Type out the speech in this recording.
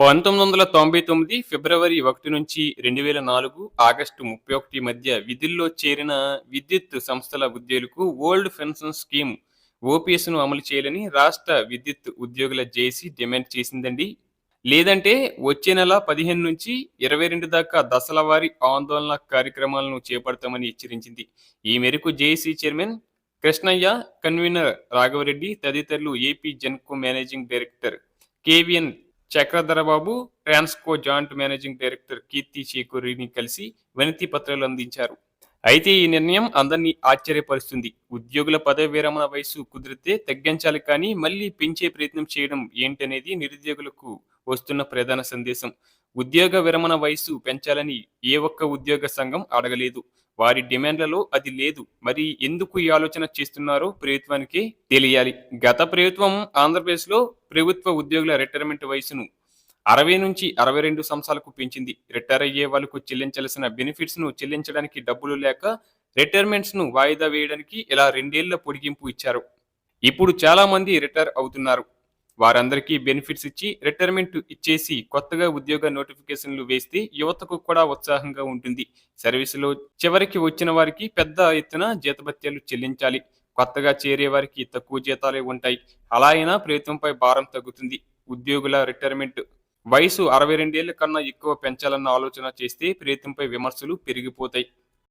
పంతొమ్మిది వందల తొంభై తొమ్మిది ఫిబ్రవరి ఒకటి నుంచి రెండు వేల నాలుగు ఆగస్టు ముప్పై ఒకటి మధ్య విధుల్లో చేరిన విద్యుత్ సంస్థల ఉద్యోగులకు ఓల్డ్ పెన్షన్ స్కీమ్ ఓపీఎస్ను అమలు చేయాలని రాష్ట్ర విద్యుత్ ఉద్యోగుల జేసీ డిమాండ్ చేసిందండి. లేదంటే వచ్చే నెల పదిహేను నుంచి ఇరవై రెండు దాకా దశల వారి ఆందోళన కార్యక్రమాలను చేపడతామని హెచ్చరించింది. ఈ మేరకు JC chairman Krishnaiah convener Raghavareddy తదితరులు AP Genco managing director KVN Chakradharababu Transco joint managing director Keerthi చేకూరిని కలిసి వినతి పత్రాలు అందించారు. అయితే ఈ నిర్ణయం అందరినీ ఆశ్చర్యపరుస్తుంది. ఉద్యోగుల పదవి విరమణ వయసు కుదిరితే తగ్గించాలి కానీ మళ్ళీ పెంచే ప్రయత్నం చేయడం ఏంటనేది నిరుద్యోగులకు వస్తున్న ప్రధాన సందేశం. ఉద్యోగ విరమణ వయసు పెంచాలని ఏ ఒక్క ఉద్యోగ సంఘం అడగలేదు. వారి డిమాండ్లలో అది లేదు. మరి ఎందుకు ఈ ఆలోచన చేస్తున్నారో ప్రభుత్వానికి తెలియాలి. గత ప్రభుత్వం ఆంధ్రప్రదేశ్లో ప్రభుత్వ ఉద్యోగుల రిటైర్మెంట్ వయసును అరవై నుంచి అరవై రెండు సంవత్సరాలకు పెంచింది. రిటైర్ అయ్యే వాళ్ళకు చెల్లించాల్సిన బెనిఫిట్స్ను చెల్లించడానికి డబ్బులు లేక రిటైర్మెంట్స్ను వాయిదా వేయడానికి ఇలా రెండేళ్ళ పొడిగింపు ఇచ్చారు. ఇప్పుడు చాలామంది రిటైర్ అవుతున్నారు. వారందరికీ బెనిఫిట్స్ ఇచ్చి రిటైర్మెంట్ ఇచ్చేసి కొత్తగా ఉద్యోగ నోటిఫికేషన్లు వేస్తే యువతకు కూడా ఉత్సాహంగా ఉంటుంది. సర్వీసులో చివరికి వచ్చిన వారికి పెద్ద ఎత్తున జీతభత్యాలు చెల్లించాలి. కొత్తగా చేరే వారికి తక్కువ జీతాలే ఉంటాయి. అలా అయినా ప్రభుత్వంపై భారం తగ్గుతుంది. ఉద్యోగుల రిటైర్మెంట్ వయసు అరవై రెండేళ్ళ కన్నా ఎక్కువ పెంచాలన్న ఆలోచన చేస్తే ప్రభుత్వంపై విమర్శలు పెరిగిపోతాయి.